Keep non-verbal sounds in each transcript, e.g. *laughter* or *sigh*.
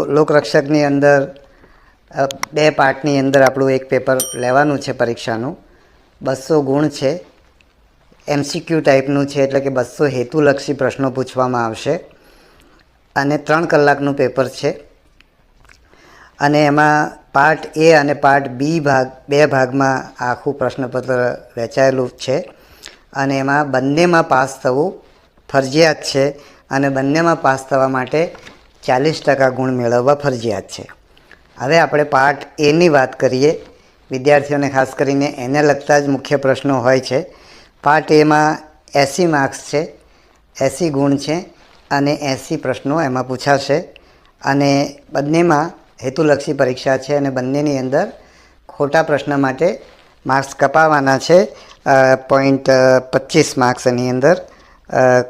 લોકરક્ષકની અંદર બે પાર્ટની અંદર આપણું એક પેપર લેવાનું છે પરીક્ષાનું. બસો ગુણ છે. એમસીક્યુ ટાઈપનું છે, એટલે કે બસો હેતુલક્ષી પ્રશ્નો પૂછવામાં આવશે. અને ત્રણ કલાકનું પેપર છે. અને એમાં પાર્ટ એ અને પાર્ટ બી ભાગ, બે ભાગમાં આખું પ્રશ્નપત્ર વહેંચાયેલું છે. અને એમાં બંનેમાં પાસ થવું ફરજિયાત છે. અને બંનેમાં પાસ થવા માટે ચાલીસ ટકા ગુણ મેળવવા ફરજિયાત છે. હવે આપણે પાર્ટ એની વાત કરીએ. વિદ્યાર્થીઓને ખાસ કરીને એને લગતા જ મુખ્ય પ્રશ્નો હોય છે. પાર્ટ એમાં એંસી માર્ક્સ છે, એંસી ગુણ છે અને એંસી પ્રશ્નો એમાં પૂછાશે. અને બંનેમાં હેતુલક્ષી પરીક્ષા છે અને બંનેની અંદર ખોટા પ્રશ્ન માટે માર્ક્સ કપાવવાના છે. પોઈન્ટ પચીસ માર્ક્સ એની અંદર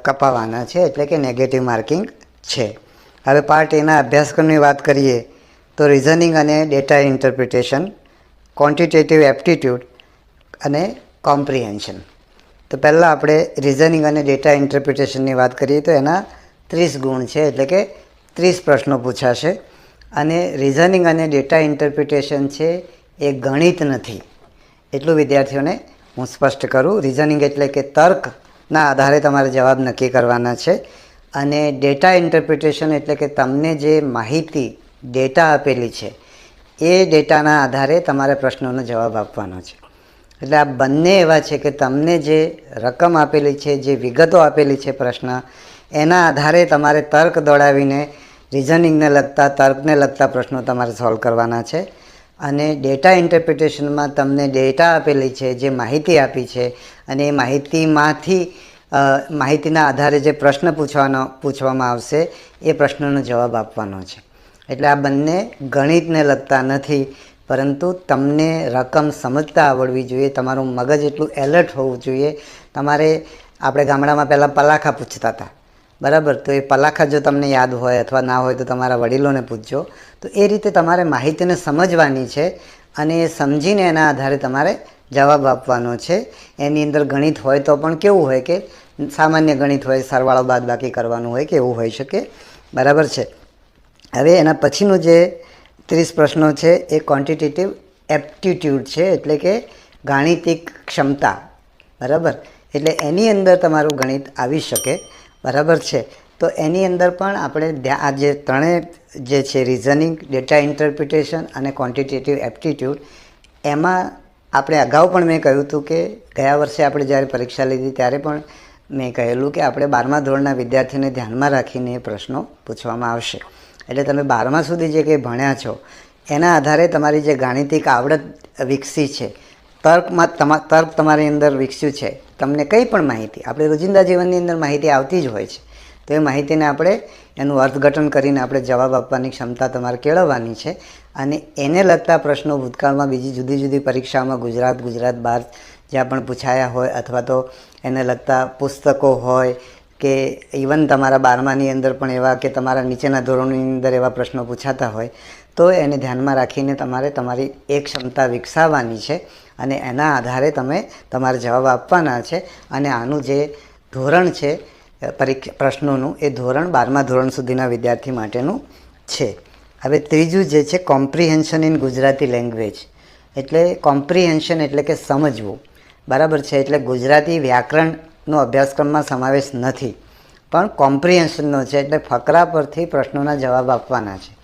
કપાવાના છે. એટલે કે નેગેટિવ માર્કિંગ છે. હવે પાર્ટ એના અભ્યાસક્રમની વાત કરીએ, તો રિઝનિંગ અને ડેટા ઇન્ટરપ્રિટેશન ક્વોન્ટિટેટિવ એપ્ટિટ્યૂડ અને કોમ્પ્રિહેન્શન તો પહેલાં આપણે રિઝનિંગ અને ડેટા ઇન્ટરપ્રિટેશનની વાત કરીએ, તો એના ત્રીસ ગુણ છે, એટલે કે ત્રીસ પ્રશ્નો પૂછાશે. અને રિઝનિંગ અને ડેટા ઇન્ટરપ્રિટેશન છે એ ગણિત નથી. એટલું વિદ્યાર્થીઓને હું સ્પષ્ટ કરું. રિઝનિંગ એટલે કે તર્કના આધારે તમારે જવાબ નક્કી કરવાના છે. અને ડેટા ઇન્ટરપ્રિટેશન એટલે કે તમને જે માહિતી ડેટા આપેલી છે, એ ડેટાના આધારે તમારે પ્રશ્નોનો જવાબ આપવાનો છે. એટલે આ બંને એવા છે કે તમને જે રકમ આપેલી છે, જે વિગતો આપેલી છે પ્રશ્ન, એના આધારે તમારે તર્ક દોડાવીને રિઝનિંગને લગતા, તર્કને લગતા પ્રશ્નો તમારે સોલ્વ કરવાના છે. અને ડેટા ઇન્ટરપ્રિટેશનમાં તમને ડેટા આપેલી છે, જે માહિતી આપી છે, અને એ માહિતીમાંથી માહિતીના આધારે જે પ્રશ્ન પૂછવાનો, પૂછવામાં આવશે, એ પ્રશ્નનો જવાબ આપવાનો છે. એટલે આ બંને ગણિતને લગતા નથી, પરંતુ તમને રકમ સમજતા આવડવી જોઈએ, તમારું મગજ એટલું એલર્ટ હોવું જોઈએ. તમારે, આપણે ગામડામાં પહેલાં પલાખા પૂછતા હતા. બરાબર? તો એ પલાખા જો તમને યાદ હોય અથવા ના હોય તો તમારા વડીલોને પૂછજો. તો એ રીતે તમારે માહિતીને સમજવાની છે અને એ સમજીને એના આધારે તમારે જવાબ આપવાનો છે. એની અંદર ગણિત હોય તો પણ કેવું હોય કે સામાન્ય ગણિત હોય, સરવાળો બાદ બાકી કરવાનું હોય કે એવું હોઈ શકે. બરાબર છે. હવે એના પછીનું જે ત્રીસ પ્રશ્નો છે એ ક્વોન્ટિટેટિવ એપ્ટિટ્યૂડ છે, એટલે કે ગાણિતિક ક્ષમતા. બરાબર? એટલે એની અંદર તમારું ગણિત આવી શકે. બરાબર છે. તો એની અંદર પણ આપણે આ જે ત્રણેય જે છે રિઝનિંગ ડેટા ઇન્ટરપ્રિટેશન અને ક્વોન્ટિટેટિવ એપ્ટિટ્યૂડ એમાં આપણે અગાઉ પણ મેં કહ્યું હતું કે ગયા વર્ષે આપણે જ્યારે પરીક્ષા લીધી ત્યારે પણ મેં કહેલું કે આપણે બારમા ધોરણના વિદ્યાર્થીને ધ્યાનમાં રાખીને એ પ્રશ્નો પૂછવામાં આવશે. એટલે તમે બારમા સુધી જે કંઈ ભણ્યા છો, એના આધારે તમારી જે ગાણિતિક આવડત વિકસી છે, તર્કમાં તમા, તર્ક તમારી અંદર વિકસ્યું છે, તમને કંઈ પણ માહિતી, આપણે રોજિંદા જીવનની અંદર માહિતી આવતી જ હોય છે. તો એ માહિતીને આપણે એનું અર્થઘટન કરીને આપણે જવાબ આપવાની ક્ષમતા તમારે કેળવવાની છે. અને એને લગતા પ્રશ્નો ભૂતકાળમાં બીજી જુદી જુદી પરીક્ષાઓમાં ગુજરાત ગુજરાત બહાર જ્યાં પણ પૂછાયા હોય અથવા તો એને લગતા પુસ્તકો હોય કે ઇવન તમારા બારમાની અંદર પણ એવા કે તમારા નીચેના ધોરણોની અંદર એવા પ્રશ્નો પૂછાતા હોય, તો એને ધ્યાનમાં રાખીને તમારે તમારી એ ક્ષમતા વિકસાવવાની છે અને એના આધારે તમે તમારે જવાબ આપવાના છે. અને આનું જે ધોરણ છે પરીક્ષા પ્રશ્નોનું એ ધોરણ બારમા ધોરણ સુધીના વિદ્યાર્થી માટેનું છે. હવે ત્રીજું જે છે કોમ્પ્રિહેન્શન ઇન ગુજરાતી લેંગ્વેજ એટલે કોમ્પ્રિહેન્શન એટલે કે સમજવું. બરાબર છે? એટલે ગુજરાતી વ્યાકરણનો અભ્યાસક્રમમાં સમાવેશ નથી. પણ કોમ્પ્રિહેન્શનનો છે, એટલે ફકરા પરથી પ્રશ્નોના જવાબ આપવાના છે.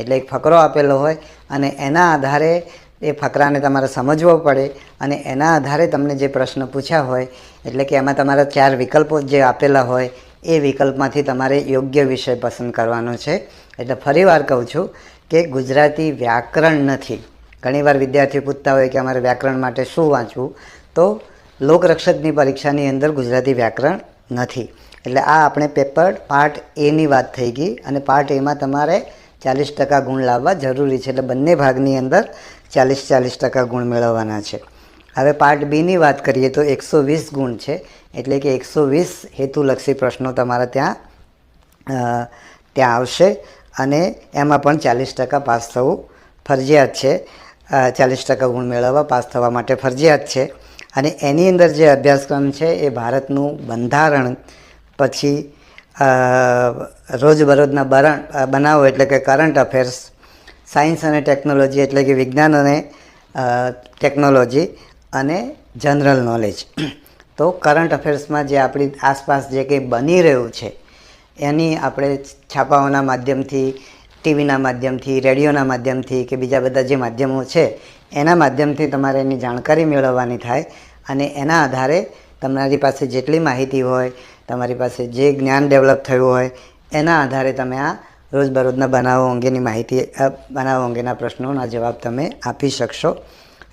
એટલે એક ફકરો આપેલો હોય અને એના આધારે એ ફકરાને તમારે સમજવો પડે અને એના આધારે તમને જે પ્રશ્ન પૂછ્યા હોય, એટલે કે એમાં તમારા ચાર વિકલ્પો જે આપેલા હોય, એ વિકલ્પમાંથી તમારે યોગ્ય વિષય પસંદ કરવાનો છે. એટલે ફરીવાર કહું છું કે ગુજરાતી વ્યાકરણ નથી. ઘણીવાર વિદ્યાર્થીઓ પૂછતા હોય કે અમારે વ્યાકરણ માટે શું વાંચવું, તો લોકરક્ષકની પરીક્ષાની અંદર ગુજરાતી વ્યાકરણ નથી. એટલે આ આપણે પેપર પાર્ટ એની વાત થઈ ગઈ અને પાર્ટ એમાં તમારે ચાલીસ ટકા ગુણ લાવવા જરૂરી છે. એટલે બંને ભાગની અંદર ચાલીસ ચાલીસ ટકા ગુણ મેળવવાના છે. હવે પાર્ટ બીની વાત કરીએ તો એકસો વીસ ગુણ છે. એટલે કે એકસો વીસ હેતુલક્ષી પ્રશ્નો તમારા ત્યાં ત્યાં આવશે. અને એમાં પણ ચાલીસ ટકા પાસ થવું ફરજિયાત છે. ચાલીસ ટકા ગુણ મેળવવા પાસ થવા માટે ફરજિયાત છે. અને એની અંદર જે અભ્યાસક્રમ છે એ ભારતનું બંધારણ પછી રોજબરોજના બરણ, બનાવો એટલે કે કરંટ અફેર્સ સાયન્સ અને ટેકનોલોજી એટલે કે વિજ્ઞાન અને ટેકનોલોજી અને જનરલ નોલેજ. તો કરંટ અફેર્સમાં જે આપણી આસપાસ જે કંઈ બની રહ્યું છે, એની આપણે છાપાઓના માધ્યમથી, ટીવીના માધ્યમથી, રેડિયોના માધ્યમથી કે બીજા બધા જે માધ્યમો છે, એના માધ્યમથી તમારે એની જાણકારી મેળવવાની થાય અને એના આધારે તમારી પાસે જેટલી માહિતી હોય, તમારી પાસે જે જ્ઞાન ડેવલપ થયું હોય, એના આધારે તમે આ રોજબરોજના બનાવો અંગેની માહિતી બનાવો અંગેના પ્રશ્નોના જવાબ તમે આપી શકશો.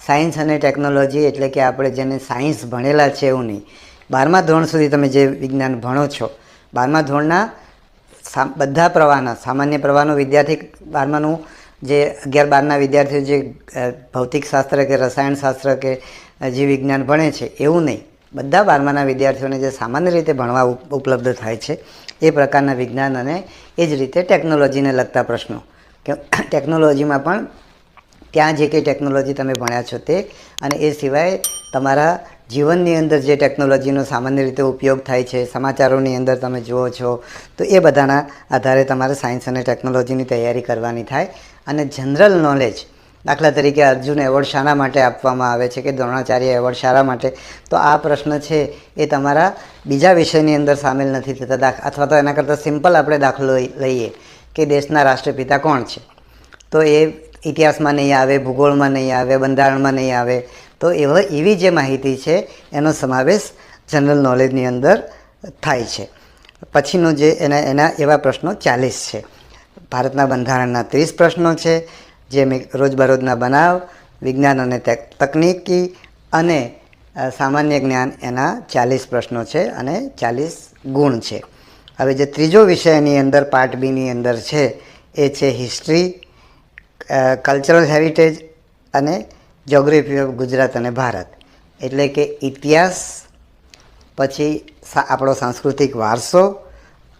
સાયન્સ અને ટેકનોલોજી એટલે કે આપણે જેને સાયન્સ ભણેલા છે એવું નહીં. બારમા ધોરણ સુધી તમે જે વિજ્ઞાન ભણો છો, બારમા ધોરણના બધા પ્રવાહના, સામાન્ય પ્રવાહનો વિદ્યાર્થી બારમાનું જે અગિયાર બારના વિદ્યાર્થીઓ જે ભૌતિકશાસ્ત્ર કે રસાયણશાસ્ત્ર કે જીવ વિજ્ઞાન ભણે છે, એવું નહીં. બધા બારમાના વિદ્યાર્થીઓને જે સામાન્ય રીતે ભણવા ઉપલબ્ધ થાય છે, એ પ્રકારના વિજ્ઞાન અને એ જ રીતે ટેકનોલોજીને લગતા પ્રશ્નો. કે *coughs* ટેકનોલોજીમાં પણ ત્યાં જે કંઈ ટેકનોલોજી તમે ભણ્યા છો તે, અને એ સિવાય તમારા જીવનની અંદર જે ટેકનોલોજીનો સામાન્ય રીતે ઉપયોગ થાય છે, સમાચારોની અંદર તમે જુઓ છો, તો એ બધાના આધારે તમારે સાયન્સ અને ટેકનોલોજીની તૈયારી કરવાની થાય. અને જનરલ નોલેજ દાખલા તરીકે અર્જુન એવોર્ડ શાના માટે આપવામાં આવે છે કે દ્રોણાચાર્ય એવોર્ડ શાના માટે. તો આ પ્રશ્ન છે એ તમારા બીજા વિષયની અંદર સામેલ નથી થતા દાખ- અથવા તો એના કરતાં સિમ્પલ આપણે દાખલો લઈએ કે દેશના રાષ્ટ્રપિતા કોણ છે. તો એ ઇતિહાસમાં નહીં આવે, ભૂગોળમાં નહીં આવે, બંધારણમાં નહીં આવે. તો એવા, એવી જે માહિતી છે એનો સમાવેશ જનરલ નોલેજની અંદર થાય છે. પછીનો જે એના એના એવા પ્રશ્નો ચાલીસ છે. ભારતના બંધારણના ત્રીસ પ્રશ્નો છે. જે રોજબરોજના બનાવ, વિજ્ઞાન અને તેક- તકનીકી અને સામાન્ય જ્ઞાન એના ચાલીસ પ્રશ્નો છે અને ચાલીસ ગુણ છે. હવે જે ત્રીજો વિષયની અંદર, પાર્ટ બીની અંદર છે, એ છે હિસ્ટ્રી કલ્ચરલ હેરિટેજ અને જ્યોગ્રાફી ઓફ ગુજરાત અને ભારત. એટલે કે ઇતિહાસ, પછી આપણો સાંસ્કૃતિક વારસો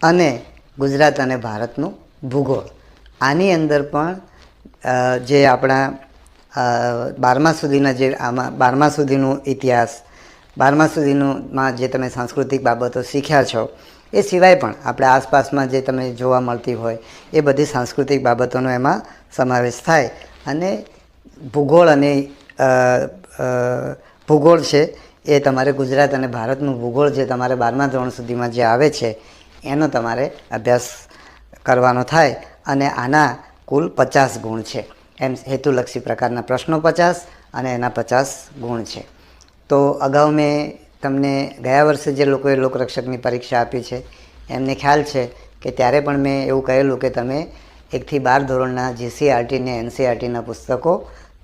અને ગુજરાત અને ભારતનું ભૂગોળ. આની અંદર પણ જે આપણા બારમા સુધીના જે આમાં, બારમા સુધીનું ઇતિહાસ, બારમા સુધીનું માં જે તમે સાંસ્કૃતિક બાબતો શીખ્યા છો, એ સિવાય પણ આપણે આસપાસમાં જે તમે જોવા મળતી હોય, એ બધી સાંસ્કૃતિક બાબતોનો એમાં સમાવેશ થાય. અને ભૂગોળ અને ભૂગોળ છે, એ તમારે ગુજરાત અને ભારતનું ભૂગોળ જે તમારે બારમા ધોરણ સુધીમાં જે આવે છે, એનો તમારે અભ્યાસ કરવાનો થાય. અને આના કુલ પચાસ ગુણ છે. એમ હેતુલક્ષી પ્રકારના પ્રશ્નો પચાસ અને એના પચાસ ગુણ છે. તો અગાઉ મેં તમને ગયા વર્ષે જે લોકોએ લોકરક્ષકની પરીક્ષા આપી છે, એમને ખ્યાલ છે કે ત્યારે પણ મેં એવું કહેલું કે તમે એકથી બાર ધોરણના જીસીઆરટી ને એનસીઆરટીના પુસ્તકો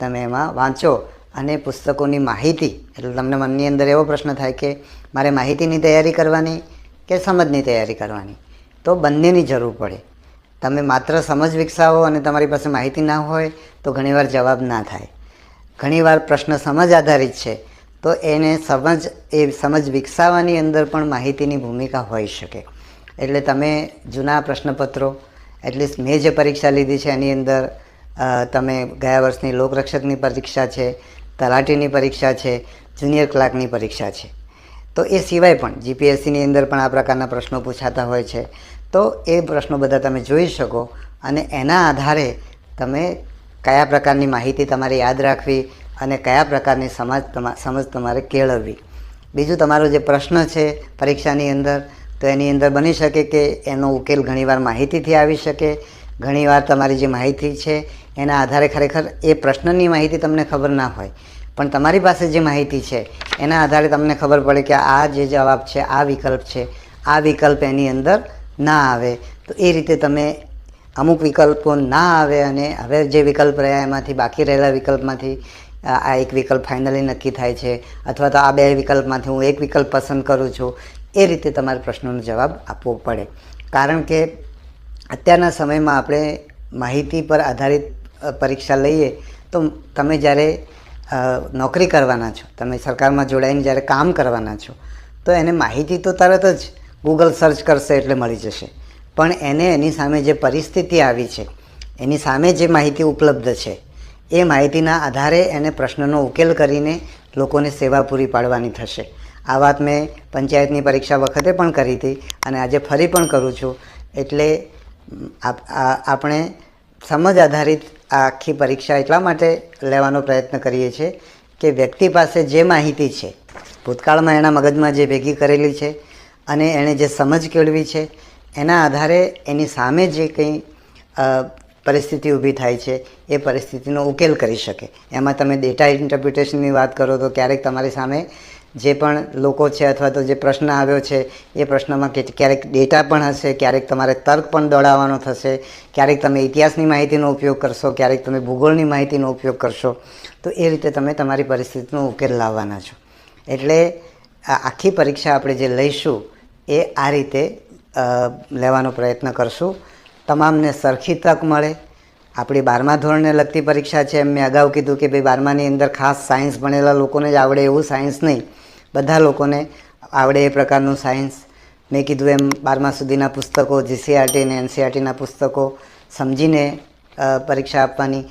તમે એમાં વાંચો અને પુસ્તકોની માહિતી, એટલે તમને મનની અંદર એવો પ્રશ્ન થાય કે મારે માહિતીની તૈયારી કરવાની કે સમજની તૈયારી કરવાની? તો બંનેની જરૂર પડે. તમે માત્ર સમજ વિકસાવો અને તમારી પાસે માહિતી ના હોય, તો ઘણીવાર જવાબ ના થાય. ઘણીવાર પ્રશ્ન સમજ આધારિત છે, તો એને સમજ, એ સમજ વિકસાવવાની અંદર પણ માહિતીની ભૂમિકા હોઈ શકે. એટલે તમે જૂના પ્રશ્નપત્રો, એટલીસ્ટ મેં જે પરીક્ષા લીધી છે એની અંદર તમે ગયા વર્ષની લોકરક્ષકની પરીક્ષા છે, તલાટીની પરીક્ષા છે, જુનિયર ક્લાર્કની પરીક્ષા છે. તો એ સિવાય પણ જીપીએસસીની અંદર પણ આ પ્રકારના પ્રશ્નો પૂછાતા હોય છે. તો એ પ્રશ્નો બધા તમે જોઈ શકો અને એના આધારે તમે કયા પ્રકારની માહિતી તમારે યાદ રાખવી અને કયા પ્રકારની સમાજ સમજ તમારે કેળવવી. બીજું તમારો જે પ્રશ્ન છે પરીક્ષાની અંદર, તો એની અંદર બની શકે કે એનો ઉકેલ ઘણીવાર માહિતીથી આવી શકે. ઘણીવાર તમારી જે માહિતી છે એના આધારે ખરેખર એ પ્રશ્નની માહિતી તમને ખબર ના હોય. પણ તમારી પાસે જે માહિતી છે, એના આધારે તમને ખબર પડે કે આ જે જવાબ છે, આ વિકલ્પ છે, આ વિકલ્પ એની અંદર ના આવે. તો એ રીતે તમે અમુક વિકલ્પો ના આવે અને હવે જે વિકલ્પ રહ્યા એમાંથી બાકી રહેલા વિકલ્પમાંથી આ એક વિકલ્પ ફાઇનલી નક્કી થાય છે, અથવા તો આ બે વિકલ્પમાંથી હું એક વિકલ્પ પસંદ કરું છું, એ રીતે તમારે પ્રશ્નોનો જવાબ આપવો પડે. કારણ કે અત્યારના સમયમાં આપણે માહિતી પર આધારિત પરીક્ષા લઈએ, તો તમે જ્યારે નોકરી કરવાના છો. તમે સરકારમાં જોડાઈને જ્યારે કામ કરવાના છો, તો એને માહિતી તો તરત જ ગૂગલ સર્ચ કરશે એટલે મળી જશે. પણ એને એની સામે જે પરિસ્થિતિ આવી છે, એની સામે જે માહિતી ઉપલબ્ધ છે, એ માહિતીના આધારે એને પ્રશ્નનો ઉકેલ કરીને લોકોને સેવા પૂરી પાડવાની થશે. આ વાત મેં પંચાયતની પરીક્ષા વખતે પણ કરી હતી અને આજે ફરી પણ કરું છું. એટલે આપણે સમજ આધારિત આ આખી પરીક્ષા એટલા માટે લેવાનો પ્રયત્ન કરીએ છીએ કે વ્યક્તિ પાસે જે માહિતી છે, ભૂતકાળમાં એના મગજમાં જે ભેગી કરેલી છે અને એણે જે સમજ કેળવી છે, એના આધારે એની સામે જે કંઈ પરિસ્થિતિ ઊભી થાય છે, એ પરિસ્થિતિનો ઉકેલ કરી શકે. એમાં તમે ડેટા ઇન્ટરપ્રિટેશનની વાત કરો તો ક્યારેક તમારી સામે જે પણ લોકો છે અથવા તો જે પ્રશ્ન આવ્યો છે, એ પ્રશ્નમાં ક્યારેક ડેટા પણ હશે, ક્યારેક તમારે તર્ક પણ દોડાવવાનો થશે, ક્યારેક તમે ઇતિહાસની માહિતીનો ઉપયોગ કરશો, ક્યારેક તમે ભૂગોળની માહિતીનો ઉપયોગ કરશો, તો એ રીતે તમે તમારી પરિસ્થિતિનો ઉકેલ લાવવાના છો. એટલે આખી પરીક્ષા આપણે જે લઈશું, એ આ રીતે લેવાનો પ્રયત્ન કરશું. તમામને સરખી તક મળે. આપણી બારમા ધોરણને લગતી પરીક્ષા છે. એમ મેં અગાઉ કીધું કે ભાઈ બારમાની અંદર ખાસ સાયન્સ ભણેલા લોકોને જ આવડે એવું સાયન્સ નહીં. બધા લોકોને આવડે એ પ્રકારનું સાયન્સ. મેં કીધું એમ બારમા સુધીના પુસ્તકો જીસીઆરટી અને એનસીઆરટીના પુસ્તકો સમજીને પરીક્ષા આપવાની.